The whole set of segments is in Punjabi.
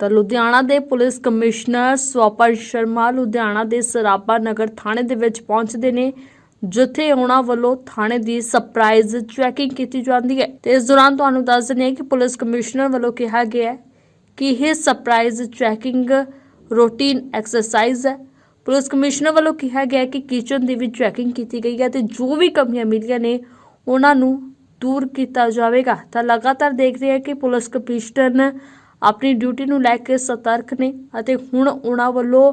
ਤਾਂ ਲੁਧਿਆਣਾ ਦੇ ਪੁਲਿਸ ਕਮਿਸ਼ਨਰ ਸਵਾਪਰ ਸ਼ਰਮਾ ਲੁਧਿਆਣਾ ਦੇ ਸਰਾਭਾ ਨਗਰ ਥਾਣੇ ਦੇ ਵਿੱਚ ਪਹੁੰਚਦੇ ਨੇ, ਜਿੱਥੇ ਉਹਨਾਂ ਵੱਲੋਂ ਥਾਣੇ ਦੀ ਸਰਪ੍ਰਾਈਜ਼ ਚੈਕਿੰਗ ਕੀਤੀ ਜਾਂਦੀ ਹੈ। ਤੇ ਇਸ ਦੌਰਾਨ ਤੁਹਾਨੂੰ ਦੱਸ ਦਿੰਦੇ ਹਾਂ ਕਿ ਪੁਲਿਸ ਕਮਿਸ਼ਨਰ ਵੱਲੋਂ ਕਿਹਾ ਗਿਆ ਹੈ ਕਿ ਇਹ ਸਰਪ੍ਰਾਈਜ਼ ਚੈਕਿੰਗ ਰੂਟੀਨ ਐਕਸਰਸਾਈਜ਼ ਹੈ। ਪੁਲਿਸ ਕਮਿਸ਼ਨਰ ਵੱਲੋਂ ਕਿਹਾ ਗਿਆ ਕਿ ਕਿਚਨ ਦੀ ਵੀ ਚੈਕਿੰਗ ਕੀਤੀ ਗਈ ਹੈ ਤੇ ਜੋ ਵੀ ਕਮੀਆਂ ਮਿਲੀਆਂ ਨੇ, ਉਹਨਾਂ ਨੂੰ ਦੂਰ ਕੀਤਾ ਜਾਵੇਗਾ। ਤਾਂ ਲਗਾਤਾਰ ਦੇਖ ਰਹੇ ਹਾਂ ਕਿ ਪੁਲਿਸ ਕਮਿਸ਼ਨਰ ਆਪਣੀ ਡਿਊਟੀ ਨੂੰ ਲੈ ਕੇ ਸਤਰਕ ਨੇ ਅਤੇ ਹੁਣ ਉਹਨਾਂ ਵੱਲੋਂ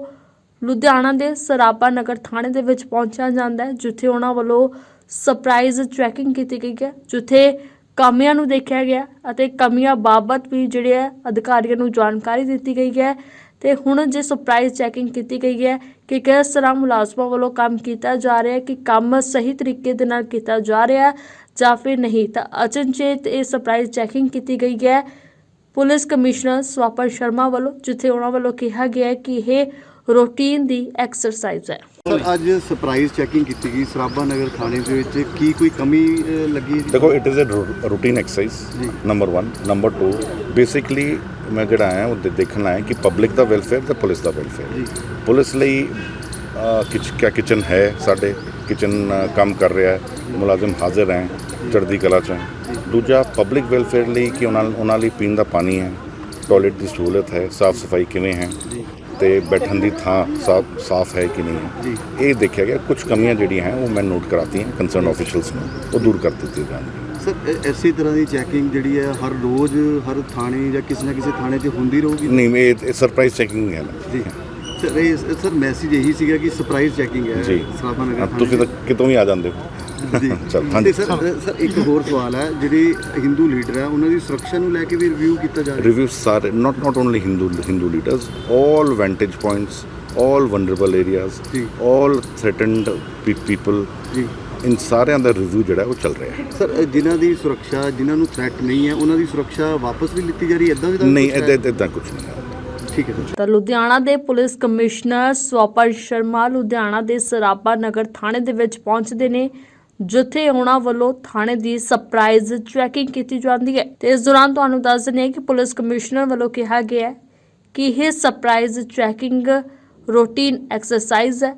ਲੁਧਿਆਣਾ ਦੇ ਸਰਾਭਾ ਨਗਰ ਥਾਣੇ ਦੇ ਵਿੱਚ ਪਹੁੰਚਿਆ ਜਾਂਦਾ ਹੈ, ਜਿੱਥੇ ਉਹਨਾਂ ਵੱਲੋਂ ਸਰਪ੍ਰਾਈਜ਼ ਚੈਕਿੰਗ ਕੀਤੀ ਗਈ ਹੈ, ਜਿੱਥੇ ਕਮੀਆਂ ਨੂੰ ਦੇਖਿਆ ਗਿਆ ਅਤੇ ਕਮੀਆਂ ਬਾਬਤ ਵੀ ਜਿਹੜੇ ਹੈ ਅਧਿਕਾਰੀਆਂ ਨੂੰ ਜਾਣਕਾਰੀ ਦਿੱਤੀ ਗਈ ਹੈ। ਤੇ ਹੁਣ ਜੇ ਸਰਪ੍ਰਾਈਜ਼ ਚੈਕਿੰਗ ਕੀਤੀ ਗਈ ਹੈ ਕਿ ਕਿਸ ਤਰ੍ਹਾਂ ਮੁਲਾਜ਼ਮਾਂ ਵੱਲੋਂ ਕੰਮ ਕੀਤਾ ਜਾ ਰਿਹਾ ਹੈ, ਕਿ ਕੰਮ ਸਹੀ ਤਰੀਕੇ ਦੇ ਨਾਲ ਕੀਤਾ ਜਾ ਰਿਹਾ ਹੈ ਜਾਂ ਫਿਰ ਨਹੀਂ, ਤਾਂ ਅਚਨਚੇਤ ਇਹ ਸਰਪ੍ਰਾਈਜ਼ ਚੈਕਿੰਗ ਕੀਤੀ ਗਈ ਹੈ। ਪੁਲਿਸ ਕਮਿਸ਼ਨਰ ਸਵਾਪਰ ਸ਼ਰਮਾ ਵੱਲੋਂ ਜਿੱਥੇ ਉਹਨਾਂ ਵੱਲੋਂ ਕਿਹਾ ਗਿਆ ਹੈ ਕਿ ਇਹ ਰੂਟੀਨ ਦੀ ਐਕਸਰਸਾਈਜ਼ ਹੈ। ਸਰ ਅੱਜ ਸਰਪ੍ਰਾਈਜ਼ ਚੈਕਿੰਗ ਕੀਤੀ ਗਈ ਸਰਾਭਾ ਨਗਰ ਥਾਣੇ ਦੇ ਵਿੱਚ। ਕੀ ਕੋਈ ਕਮੀ ਲੱਗੀ? ਦੇਖੋ it is a routine exercise number 1 number 2ਬੇਸਿਕਲੀ ਮੈਂ ਜਿਹੜਾ ਆਇਆ ਉਹ ਦੇ- ਦੇਖਣ ਆਇਆ ਕਿ ਪਬਲਿਕ ਦਾ ਵੈਲਫੇਅਰ ਤੇ ਪੁਲਿਸ ਦਾ ਜੀ। ਵੈਲਫੇਅਰ ਪੁਲਿਸ ਲਈ ਕਿਚ ਕਿਆ ਕਿਚਨ ਹੈ ਸਾਡੇ? ਕਿਚਨ ਕੰਮ ਕਰ ਰਿਹਾ ਹੈ ਮੁਲਾਜ਼ਮ ਹਾਜ਼ਰ ਹੈ। ਚੜ੍ਹਦੀ ਕਲਾ ਚ ਹੈ। ਦੂਜਾ ਪਬਲਿਕ ਵੈਲਫੇਅਰ ਲਈ ਕਿ ਉਹਨਾਂ ਉਹਨਾਂ ਲਈ ਪੀਣ ਦਾ ਪਾਣੀ ਹੈ ਟਾਇਲਟ ਦੀ ਸਹੂਲਤ ਹੈ ਸਾਫ਼ ਸਫ਼ਾਈ ਕਿਵੇਂ ਹੈ ਤੇ ਬੈਠਣ ਦੀ ਥਾਂ ਸਾਫ਼ ਸਾਫ਼ ਹੈ ਕਿ ਨਹੀਂ ਹੈ। ਇਹ ਦੇਖਿਆ ਗਿਆ ਕੁਝ ਕਮੀਆਂ ਜਿਹੜੀਆਂ ਹੈ ਉਹ ਮੈਂ ਨੋਟ ਕਰਾਤੀਆਂ ਕੰਸਰਨ ਆਫੀਸ਼ੀਅਲਸ ਨੂੰ। ਉਹ ਦੂਰ ਕਰ ਦਿੱਤੀ ਜਾਣਗੀਆਂ। ਸਰ ਇਸੇ ਤਰ੍ਹਾਂ ਦੀ ਚੈਕਿੰਗ ਜਿਹੜੀ ਹੈ ਹਰ ਰੋਜ਼ ਹਰ ਥਾਣੇ ਜਾਂ ਕਿਸੇ ਨਾ ਕਿਸੇ ਥਾਣੇ 'ਚ ਹੁੰਦੀ ਰਹੂਗੀ? ਨਹੀਂ ਇਹ ਸਰਪ੍ਰਾਈਜ਼ ਚੈਕਿੰਗ ਹੈ। ਜੀ। ਸਰ ਇਹ ਸਰ ਮੈਸੇਜ ਇਹੀ ਸੀਗਾ ਕਿ ਸਰਪ੍ਰਾਈਜ਼ ਚੈਕਿੰਗ ਹੈ ਜੀ। ਸਰਾਭਾ ਨਗਰ ਹਾਂ, ਤੁਸੀਂ ਤਾਂ ਕਿਤੋਂ ਵੀ ਆ ਜਾਂਦੇ ਹੋ। ਜੀ ਚੱਲ, ਤੇ ਹਾਂਜੀ। ਸਰ ਸਰ ਇੱਕ ਹੋਰ ਸਵਾਲ ਹੈ ਜਿਹੜੇ ਹਿੰਦੂ ਲੀਡਰ ਹੈ ਉਹਨਾਂ ਦੀ ਸੁਰੱਖਿਆ ਨੂੰ ਲੈ ਕੇ ਵੀ ਰਿਵਿਊ ਕੀਤਾ ਜਾ ਰਿਹਾ ਰਿਵਿਊ ਸਾਰੇ not not only Hindu Hindu leaders all vantage points all vulnerable areas ਜੀ। all threatened pe- people ਜੀ। ਇਨ ਸਾਰਿਆਂ ਦਾ ਰਿਵਿਊ ਜਿਹੜਾ ਉਹ ਚੱਲ ਰਿਹਾ ਹੈ ਸਰ ਅ, ਜਿਨ੍ਹਾਂ ਦੀ ਸੁਰੱਖਿਆ ਜਿਨ੍ਹਾਂ ਨੂੰ ਥ੍ਰੈਟ ਨਹੀਂ ਹੈ ਉਹਨਾਂ ਦੀ ਸੁਰੱਖਿਆ ਵਾਪਸ ਵੀ ਲਿੱਤੀ ਜਾ ਰਹੀ ਹੈ? ਇਦਾਂ ਵੀ ਤਾਂ ਨਹੀਂ ਕੁਛ ਹੈ? ਇਦਾਂ ਇਦਾਂ ਕੁਝ ਨਹੀਂ ਹੈ। ਠੀਕ ਹੈ ਸਰ। ਤਾਂ ਲੁਧਿਆਣਾ ਦੇ ਪੁਲਿਸ ਕਮਿਸ਼ਨਰ ਸਵਾਪਰ ਸ਼ਰਮਾ ਲੁਧਿਆਣਾ ਦੇ ਸਰਾਭਾ ਨਗਰ ਥਾਣੇ ਦੇ ਵਿੱਚ ਪਹੁੰਚਦੇ ਨੇ। ਜਿੱਥੇ ਉਹਨਾਂ ਵੱਲੋਂ ਥਾਣੇ ਦੀ ਸਰਪ੍ਰਾਈਜ਼ ਚੈਕਿੰਗ ਕੀਤੀ ਜਾਂਦੀ ਹੈ। ਤੇ ਇਸ ਦੌਰਾਨ ਤੁਹਾਨੂੰ ਦੱਸ ਦਿੰਦੇ ਹਾਂ ਕਿ ਪੁਲਿਸ ਕਮਿਸ਼ਨਰ ਵੱਲੋਂ ਕਿਹਾ ਗਿਆ ਹੈ ਕਿ ਇਹ ਸਰਪ੍ਰਾਈਜ਼ ਚੈਕਿੰਗ ਰੂਟੀਨ ਐਕਸਰਸਾਈਜ਼ ਹੈ।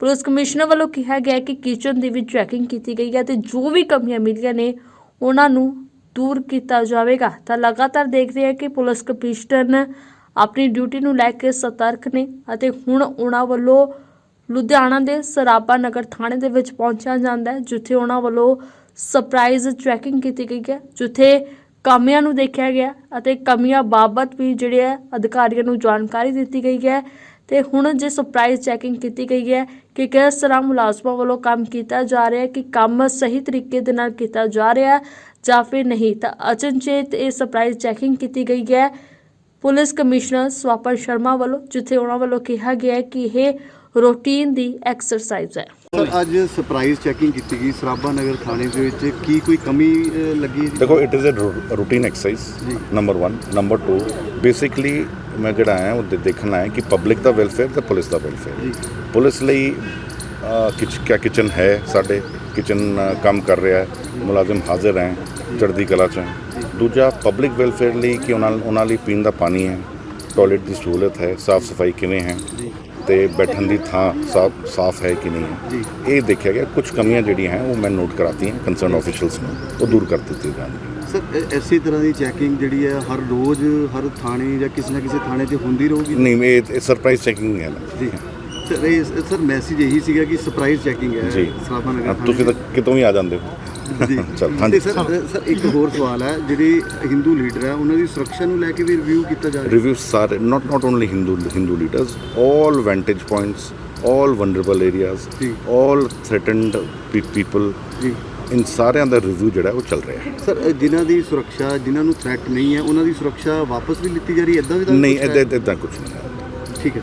ਪੁਲਿਸ ਕਮਿਸ਼ਨਰ ਵੱਲੋਂ ਕਿਹਾ ਗਿਆ ਕਿ ਕਿਚਨ ਦੀ ਵੀ ਚੈਕਿੰਗ ਕੀਤੀ ਗਈ ਹੈ ਤੇ ਜੋ ਵੀ ਕਮੀਆਂ ਮਿਲੀਆਂ ਨੇ, ਉਹਨਾਂ ਨੂੰ ਦੂਰ ਕੀਤਾ ਜਾਵੇਗਾ। ਤਾਂ ਲਗਾਤਾਰ ਦੇਖਦੇ ਹਾਂ ਕਿ ਪੁਲਿਸ ਕਮਿਸ਼ਨਰ ਆਪਣੀ ਡਿਊਟੀ ਨੂੰ ਲੈ ਕੇ ਸਤਰਕ ਨੇ ਅਤੇ ਹੁਣ ਉਹਨਾਂ ਵੱਲੋਂ ਲੁਧਿਆਣਾ ਦੇ ਸਰਾਭਾ ਨਗਰ ਥਾਣੇ ਦੇ ਵਿੱਚ ਪਹੁੰਚਿਆ ਜਾਂਦਾ ਹੈ, ਜਿੱਥੇ ਉਹਨਾਂ ਵੱਲੋਂ ਸਰਪ੍ਰਾਈਜ਼ ਚੈਕਿੰਗ ਕੀਤੀ ਗਈ ਹੈ, ਜਿੱਥੇ ਕਮੀਆਂ ਨੂੰ ਦੇਖਿਆ ਗਿਆ ਅਤੇ ਕਮੀਆਂ ਬਾਬਤ ਵੀ ਜਿਹੜੇ ਹੈ ਅਧਿਕਾਰੀਆਂ ਨੂੰ ਜਾਣਕਾਰੀ ਦਿੱਤੀ ਗਈ ਹੈ। ਤੇ ਹੁਣ ਜੇ ਸਰਪ੍ਰਾਈਜ਼ ਚੈਕਿੰਗ ਕੀਤੀ ਗਈ ਹੈ ਕਿ ਕਿਸ ਤਰ੍ਹਾਂ ਮੁਲਾਜ਼ਮਾਂ ਵੱਲੋਂ ਕੰਮ ਕੀਤਾ ਜਾ ਰਿਹਾ ਹੈ, ਕਿ ਕੰਮ ਸਹੀ ਤਰੀਕੇ ਦੇ ਨਾਲ ਕੀਤਾ ਜਾ ਰਿਹਾ ਹੈ ਜਾਂ ਫਿਰ ਨਹੀਂ, ਤਾਂ ਅਚਨਚੇਤ ਇਹ ਸਰਪ੍ਰਾਈਜ਼ ਚੈਕਿੰਗ ਕੀਤੀ ਗਈ ਹੈ। ਪੁਲਿਸ ਕਮਿਸ਼ਨਰ ਸਵਾਪਨ ਸ਼ਰਮਾ ਵੱਲੋਂ, ਜਿੱਥੇ ਉਹਨਾਂ ਵੱਲੋਂ ਕਿਹਾ ਗਿਆ ਕਿ ਇਹ ਰੂਟੀਨ ਦੀ ਐਕਸਰਸਾਈਜ਼ ਹੈ। ਸਰ ਅੱਜ ਸਰਪ੍ਰਾਈਜ਼ ਚੈਕਿੰਗ ਕੀਤੀ ਗਈ ਸਰਾਭਾ ਨਗਰ ਥਾਣੇ ਦੇ ਵਿੱਚ। ਕੀ ਕੋਈ ਕਮੀ ਲੱਗੀ? ਦੇਖੋ it is a routine exercise. Number 1 number 2 basically ਮੈਂ ਜਿਹੜਾ ਆਇਆ ਉਹ ਦੇਖਣ ਆਇਆ ਕਿ ਪਬਲਿਕ ਦਾ ਵੈਲਫੇਅਰ ਤੇ ਪੁਲਿਸ ਦਾ ਵੈਲਫੇਅਰ ਪੁਲਿਸ ਲਈ ਕਿਚ ਕਿਆ ਕਿਚਨ ਹੈ ਸਾਡੇ? ਕਿਚਨ ਕੰਮ ਕਰ ਰਿਹਾ ਹੈ। ਮੁਲਾਜ਼ਮ ਹਾਜ਼ਰ ਹੈ ਚੜ੍ਹਦੀ ਕਲਾ ਚ ਹੈ। ਦੂਜਾ ਪਬਲਿਕ ਵੈਲਫੇਅਰ ਲਈ ਕਿ ਉਹਨਾਂ ਉਹਨਾਂ ਲਈ ਪੀਣ ਦਾ ਪਾਣੀ ਹੈ ਟਾਇਲਟ ਦੀ ਸਹੂਲਤ ਹੈ ਸਾਫ਼ ਸਫ਼ਾਈ ਕਿਵੇਂ ਹੈ। ਤੇ ਬੈਠਣ ਦੀ ਥਾਂ ਸਾਫ਼ ਸਾਫ਼ ਹੈ ਕਿ ਨਹੀਂ? ਹੈ ਜੀ। ਇਹ ਦੇਖਿਆ ਗਿਆ ਕੁਝ ਕਮੀਆਂ ਜਿਹੜੀਆਂ ਹੈ ਉਹ ਮੈਂ ਨੋਟ ਕਰਾਤੀਆਂ ਕੰਸਰਨ ਆਫੀਸ਼ੀਅਲਸ ਨੂੰ। ਉਹ ਦੂਰ ਕਰ ਦਿੱਤੀ ਜਾਣਗੀਆਂ। ਸਰ ਇਸੇ ਤਰ੍ਹਾਂ ਦੀ ਚੈਕਿੰਗ ਜਿਹੜੀ ਹੈ ਹਰ ਰੋਜ਼ ਹਰ ਥਾਣੇ ਜਾਂ ਕਿਸੇ ਨਾ ਕਿਸੇ ਥਾਣੇ 'ਚ ਹੁੰਦੀ ਰਹੂਗੀ? ਨਹੀਂ ਇਹ ਸਰਪ੍ਰਾਈਜ਼ ਚੈਕਿੰਗ ਹੈ। ਨਾ ਜੀ। ਸਰ ਇਹ ਸਰ ਮੈਸੇਜ ਇਹੀ ਸੀਗਾ ਕਿ ਸਰਪ੍ਰਾਈਜ਼ ਚੈਕਿੰਗ ਹੈ ਜੀ। ਸਰਾਭਾ ਨਗਰ ਹਾਂ, ਤੁਸੀਂ ਤਾਂ ਕਿਤੋਂ ਵੀ ਆ ਜਾਂਦੇ ਹੋ। ਜੀ। ਚੱਲ, ਹਾਂਜੀ। ਸਰ ਸਰ ਇੱਕ ਹੋਰ ਸਵਾਲ ਹੈ ਜਿਹੜੇ ਹਿੰਦੂ ਲੀਡਰ ਹੈ ਉਹਨਾਂ ਦੀ ਸੁਰੱਖਿਆ ਨੂੰ ਲੈ ਕੇ ਵੀ ਰਿਵਿਊ ਕੀਤਾ ਜਾ ਰਿਹਾ ਰਿਵਿਊ ਸਾਰੇ not not only Hindu Hindu leaders all vantage points all vulnerable areas ਜੀ। all threatened pe- people ਜੀ। ਇਨ ਸਾਰਿਆਂ ਦਾ ਰਿਵਿਊ ਜਿਹੜਾ ਉਹ ਚੱਲ ਰਿਹਾ ਹੈ ਸਰ ਜਿਨ੍ਹਾਂ ਦੀ ਸੁਰੱਖਿਆ ਜਿਨ੍ਹਾਂ ਨੂੰ ਥ੍ਰੈਟ ਨਹੀਂ ਹੈ ਉਹਨਾਂ ਦੀ ਸੁਰੱਖਿਆ ਵਾਪਸ ਵੀ ਲਿੱਤੀ ਜਾ ਰਹੀ ਹੈ? ਇਦਾਂ ਵੀ ਤਾਂ ਨਹੀਂ? ਇਦਾਂ ਇਦਾਂ ਕੁਝ ਨਹੀਂ ਠੀਕ ਹੈ